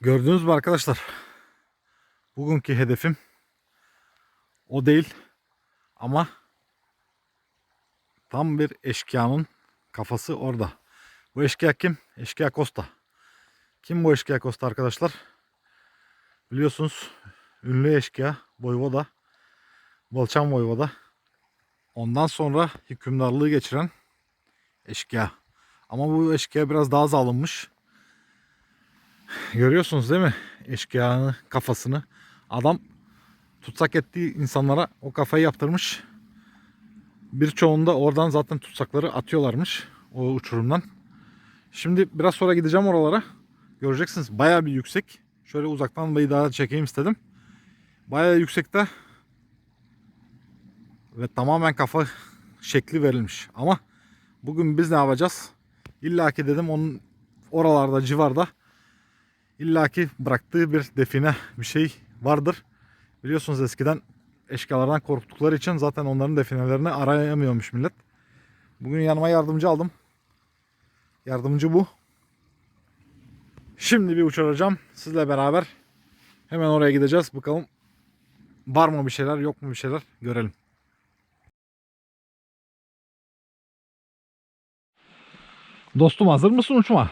Gördünüz mü arkadaşlar? Bugünkü hedefim o değil ama tam bir eşkıyanın kafası orada. Bu eşkıya kim? Eşkıya Costa. Kim bu eşkıya Costa arkadaşlar? Biliyorsunuz ünlü eşkıya Voyvoda. Volçan Voyvoda. Ondan sonra hükümdarlığı geçiren eşkıya. Ama bu eşkıya biraz daha zalimmiş. Görüyorsunuz değil mi? Eşkıyanın kafasını. Adam tutsak ettiği insanlara o kafayı yaptırmış. Birçoğunda oradan zaten tutsakları atıyorlarmış. O uçurumdan. Şimdi biraz sonra gideceğim oralara. Göreceksiniz baya bir yüksek. Şöyle uzaktan bir daha çekeyim istedim. Baya yüksekte. Ve tamamen kafa şekli verilmiş. Ama bugün biz ne yapacağız? İlla ki dedim onun oralarda civarda illaki bıraktığı bir define bir şey vardır. Biliyorsunuz eskiden eşkıyalardan korktukları için zaten onların definelerini arayamıyormuş millet. Bugün yanıma yardımcı aldım. Yardımcı bu. Şimdi bir uçuracağım sizle beraber. Hemen oraya gideceğiz. Bakalım var mı bir şeyler yok mu bir şeyler görelim. Dostum hazır mısın uçma?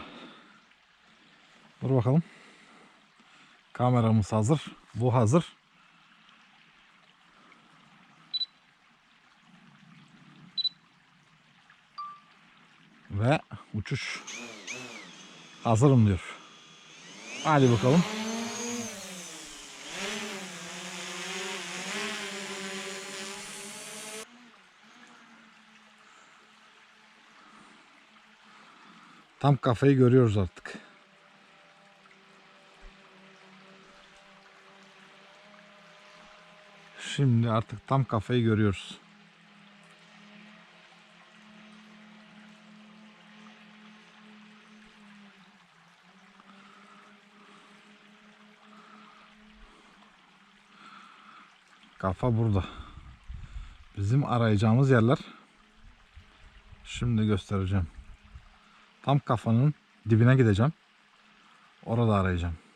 Dur bakalım. Kameramız hazır. Bu hazır. Ve uçuş. Hazırım diyor. Hadi bakalım. Tam kafayı görüyoruz artık. Şimdi artık tam kafayı görüyoruz. Kafa burada. Bizim arayacağımız yerler. Şimdi göstereceğim. Tam kafanın dibine gideceğim. Orada arayacağım.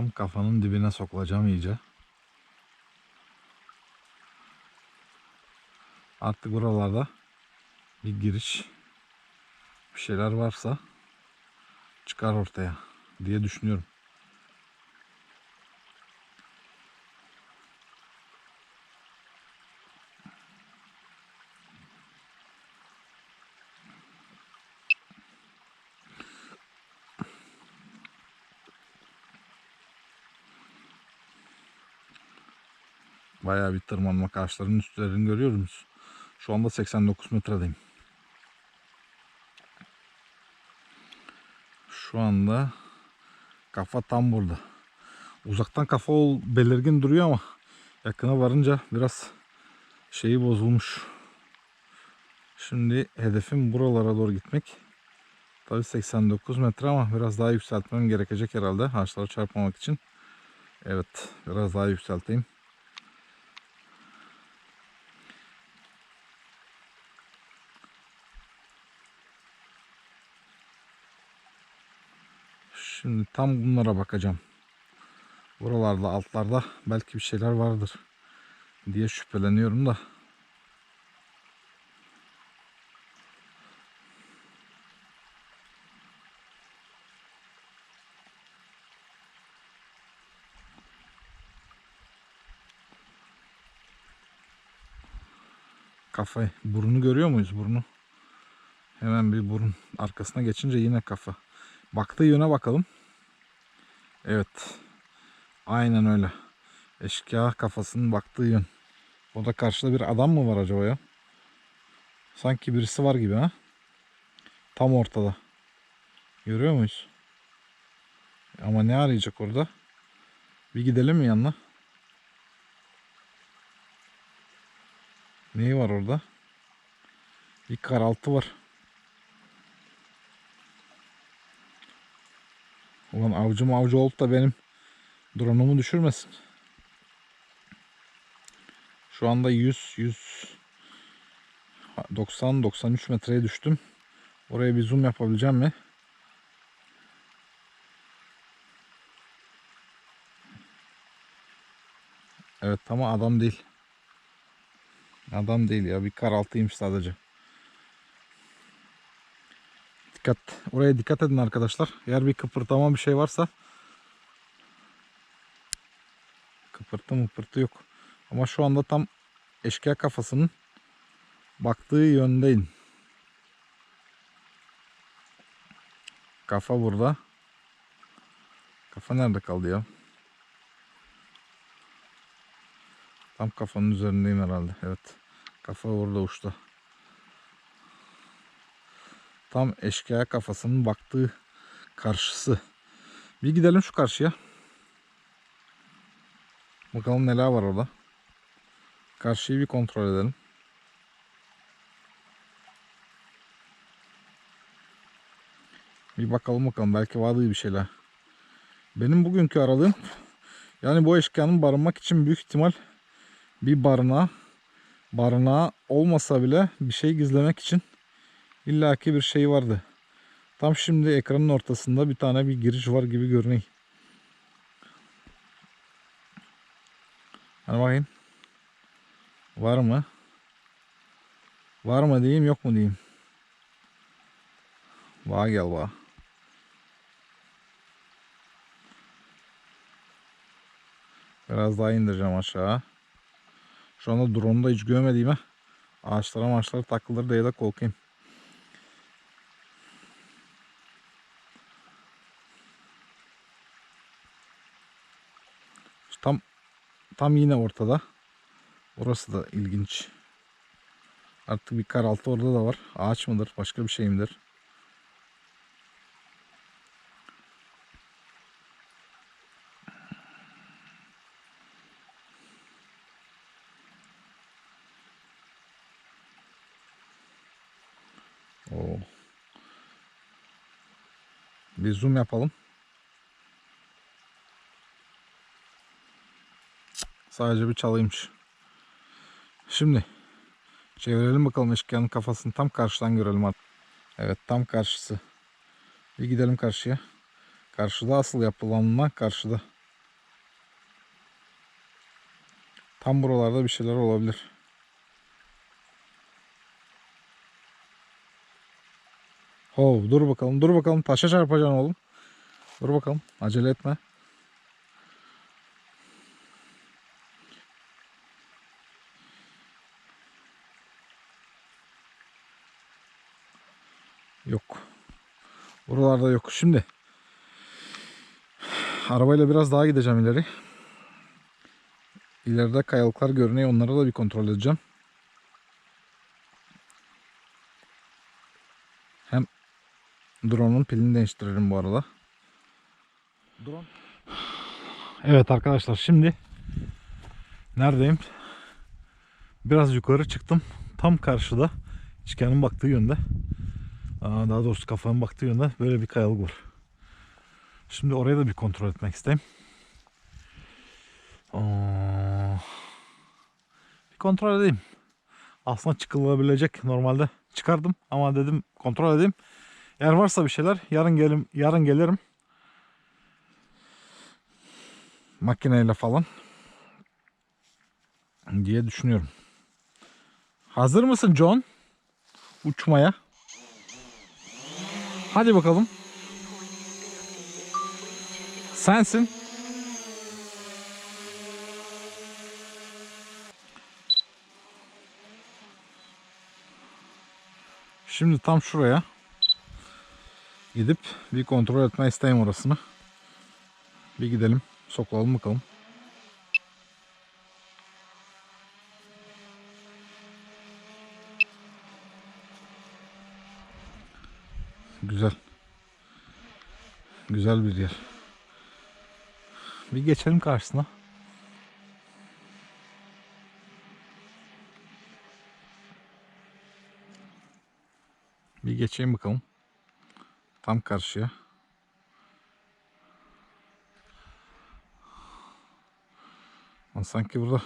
Tam kafanın dibine sokulacağım iyice. Artık buralarda bir giriş bir şeyler varsa çıkar ortaya diye düşünüyorum. Bayağı bir tırmanma karşılarının üstlerini görüyor musunuz? Şu anda 89 metredeyim. Şu anda kafa tam burada. Uzaktan kafa belirgin duruyor ama yakına varınca biraz şeyi bozulmuş. Şimdi hedefim buralara doğru gitmek. Tabii 89 metre ama biraz daha yükseltmem gerekecek herhalde ağaçlara çarpmamak için. Evet biraz daha yükselteyim. Şimdi tam bunlara bakacağım. Buralarda altlarda belki bir şeyler vardır diye şüpheleniyorum da. Kafa, burnu görüyor muyuz burnu? Hemen bir burun arkasına geçince yine kafa. Baktığı yöne bakalım. Evet. Aynen öyle. Eşkıya kafasının baktığı yön. Orada karşıda bir adam mı var acaba ya? Sanki birisi var gibi ha. Tam ortada. Görüyor muyuz? Ama ne arayacak orada? Bir gidelim mi yanına? Neyi var orada? Bir karaltı var. Ulan avcı avcı olup da benim Drone'umu düşürmesin. Şu anda 100 100 90 93 metreye düştüm. Oraya bir zoom yapabileceğim mi? Evet ama adam değil. Adam değil ya bir karaltıymış sadece. Dikkat. Oraya dikkat edin arkadaşlar. Eğer bir kıpırtama bir şey varsa kıpırtı mıpırtı yok. Ama şu anda tam eşkıya kafasının baktığı yöndeyim. Kafa burada. Kafa nerede kaldı ya? Tam kafanın üzerindeyim herhalde. Evet. Kafa orada uçta. Tam eşkıya kafasının baktığı karşısı. Bir gidelim şu karşıya. Bakalım neler var orada. Karşıyı bir kontrol edelim. Bir bakalım bakalım belki vardı bir şeyler. Benim bugünkü aradığım yani bu eşkıyanın barınmak için büyük ihtimal bir barınağı barınağı olmasa bile bir şey gizlemek için illaki bir şey vardı. Tam şimdi ekranın ortasında bir tane bir giriş var gibi görünüyor. Hani bakayım. Var mı? Var mı diyeyim yok mu diyeyim. Var gel var. Biraz daha indireceğim aşağı. Şu anda drone'u da hiç görmediğime ağaçlara maçlara takılır diye de korkayım. Tam tam yine ortada. Orası da ilginç. Artık bir karaltı orada da var. Ağaç mıdır? Başka bir şey midir? Oo. Bir zoom yapalım. Sadece bir çalıymış. Şimdi çevirelim bakalım eşkıyanın kafasını tam karşıdan görelim artık. Evet tam karşısı. Bir gidelim karşıya. Karşıda asıl yapılanma karşıda. Tam buralarda bir şeyler olabilir. Hov dur bakalım dur bakalım taşa çarpacaksın oğlum. Dur bakalım acele etme. Yok. Buralarda yok. Şimdi arabayla biraz daha gideceğim ileri. İleride kayalıklar görünüyor. Onları da bir kontrol edeceğim. Hem drone'un pilini değiştiririm bu arada. Drone. Evet arkadaşlar şimdi neredeyim? Biraz yukarı çıktım. Tam karşıda İçkenin baktığı yönde. Aa, daha doğrusu kafanın baktığı yönde böyle bir kayalık var. Şimdi oraya da bir kontrol etmek isteyeyim. Aa, bir kontrol edeyim. Aslında çıkılabilecek normalde çıkardım ama dedim kontrol edeyim. Eğer varsa bir şeyler yarın gelim yarın gelirim. Makineyle falan diye düşünüyorum. Hazır mısın John? Uçmaya. Hadi bakalım. Sensin. Şimdi tam şuraya gidip bir kontrol etme isteğim orasını. Bir gidelim. Sokalım bakalım. Güzel. Güzel bir yer. Bir geçelim karşısına. Bir geçeyim bakalım. Tam karşıya. Lan sanki burada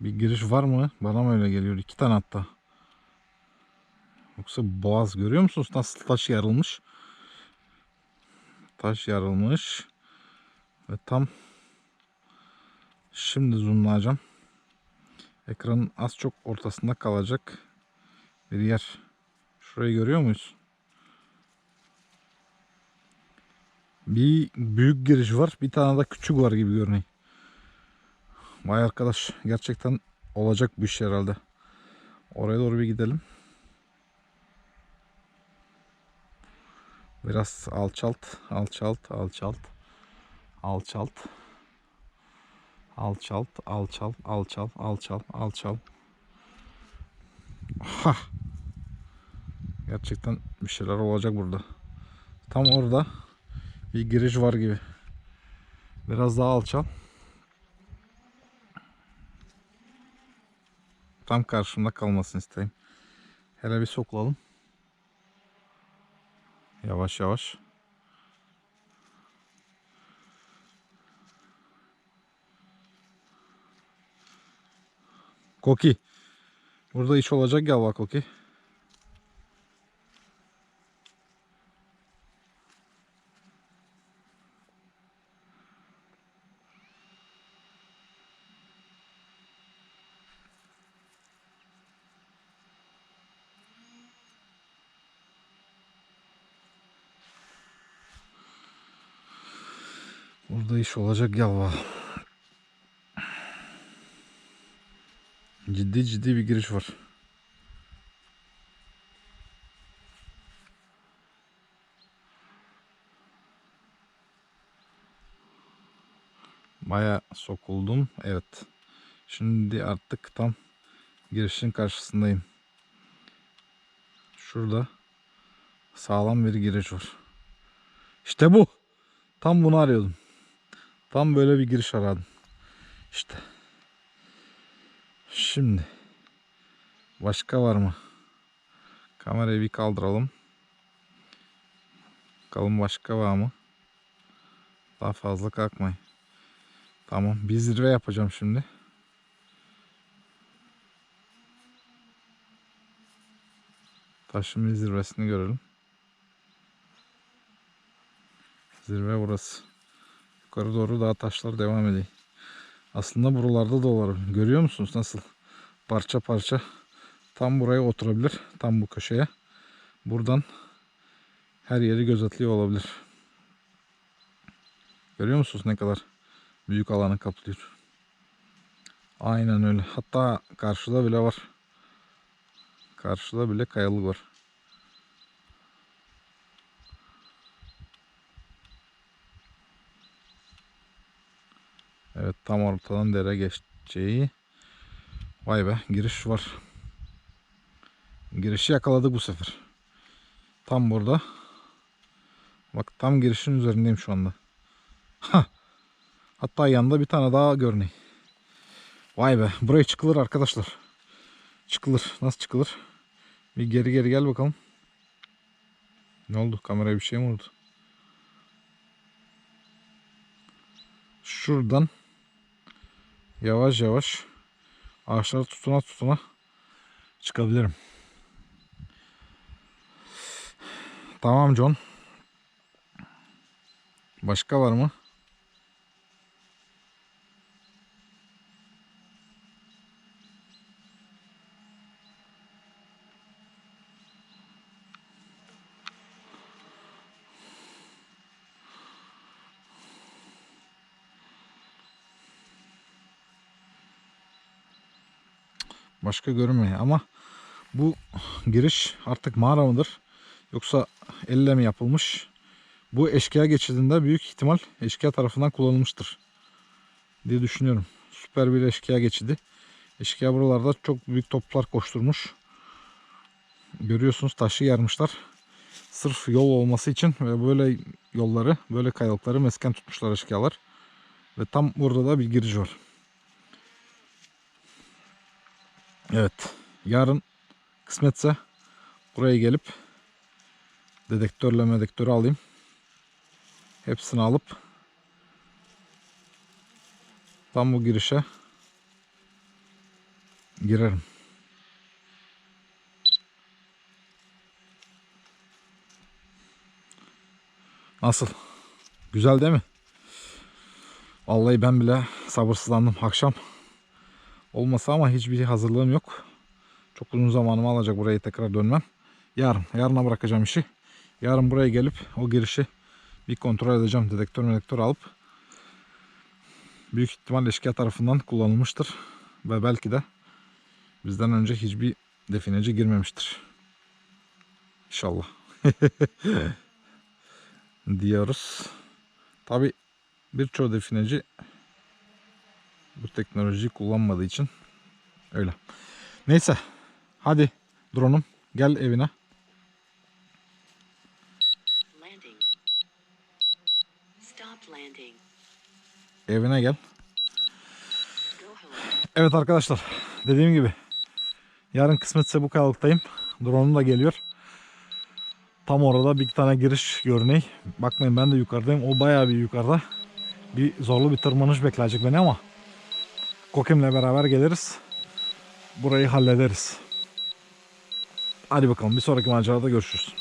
bir giriş var mı? Bana mı öyle geliyor? İki tane hatta. Yoksa boğaz görüyor musunuz? Nasıl taş yarılmış? Taş yarılmış. Ve tam şimdi zoomlayacağım. Ekranın az çok ortasında kalacak bir yer. Şurayı görüyor muyuz? Bir büyük giriş var. Bir tane de küçük var gibi görünüyor. Vay arkadaş gerçekten olacak bu iş herhalde. Oraya doğru bir gidelim. Biraz alçalt, alçalt, alçalt. Alçalt. Alçalt, alçal, alçal, alçal, alçal. Ha. Gerçekten bir şeyler olacak burada. Tam orada bir giriş var gibi. Biraz daha alçal. Tam karşımda kalmasını isteyeyim. Hele bir soklalım. Yavaş yavaş. Koki. Burada iş olacak gel bak Koki. Burada iş olacak bak. Ciddi ciddi bir giriş var. Baya sokuldum. Evet. Şimdi artık tam girişin karşısındayım. Şurada sağlam bir giriş var. İşte bu. Tam bunu arıyordum. Tam böyle bir giriş aradım. İşte. Şimdi. Başka var mı? Kamerayı bir kaldıralım. Bakalım başka var mı? Daha fazla kalkmayın. Tamam. Bir zirve yapacağım şimdi. Taşın zirvesini görelim. Zirve burası. Yukarı doğru daha taşlar devam ediyor. Aslında buralarda da olabilir. Görüyor musunuz nasıl? Parça parça tam buraya oturabilir. Tam bu köşeye. Buradan her yeri gözetliyor olabilir. Görüyor musunuz ne kadar büyük alanı kaplıyor. Aynen öyle. Hatta karşıda bile var. Karşıda bile kayalık var. Evet tam ortadan dere geçeceği. Vay be giriş var. Girişi yakaladık bu sefer. Tam burada. Bak tam girişin üzerindeyim şu anda. Ha. Hatta yanında bir tane daha görünüyor. Vay be buraya çıkılır arkadaşlar. Çıkılır. Nasıl çıkılır? Bir geri geri gel bakalım. Ne oldu? Kameraya bir şey mi oldu? Şuradan yavaş yavaş ağaçları tutuna tutuna çıkabilirim. Tamam John. Başka var mı? Başka görünmüyor ama bu giriş artık mağara mıdır? Yoksa elle mi yapılmış? Bu eşkıya geçidinde büyük ihtimal eşkıya tarafından kullanılmıştır diye düşünüyorum. Süper bir eşkıya geçidi. Eşkıya buralarda çok büyük toplar koşturmuş. Görüyorsunuz taşı yarmışlar. Sırf yol olması için ve böyle yolları, böyle kayalıkları mesken tutmuşlar eşkıyalar. Ve tam burada da bir giriş var. Evet. Yarın kısmetse buraya gelip dedektörle medektörü alayım. Hepsini alıp Tam bu girişe girerim. Nasıl? Güzel değil mi? Vallahi ben bile sabırsızlandım akşam. Olmasa ama hiçbir hazırlığım yok. Çok uzun zamanımı alacak buraya tekrar dönmem. Yarın, yarına bırakacağım işi. Yarın buraya gelip o girişi bir kontrol edeceğim. Dedektör dedektör alıp büyük ihtimal eşkıya tarafından kullanılmıştır. Ve belki de bizden önce hiçbir defineci girmemiştir. İnşallah. diyoruz. Tabi birçoğu defineci bu teknolojiyi kullanmadığı için öyle. Neyse. Hadi drone'um gel evine. Landing. Stop landing. Evine gel. Evet arkadaşlar dediğim gibi yarın kısmetse bu kayalıktayım. Drone'um da geliyor. Tam orada bir tane giriş görüneği. Bakmayın ben de yukarıdayım. O bayağı bir yukarıda. Bir zorlu bir tırmanış bekleyecek beni ama Kokim'le beraber geliriz. Burayı hallederiz. Hadi bakalım bir sonraki macerada görüşürüz.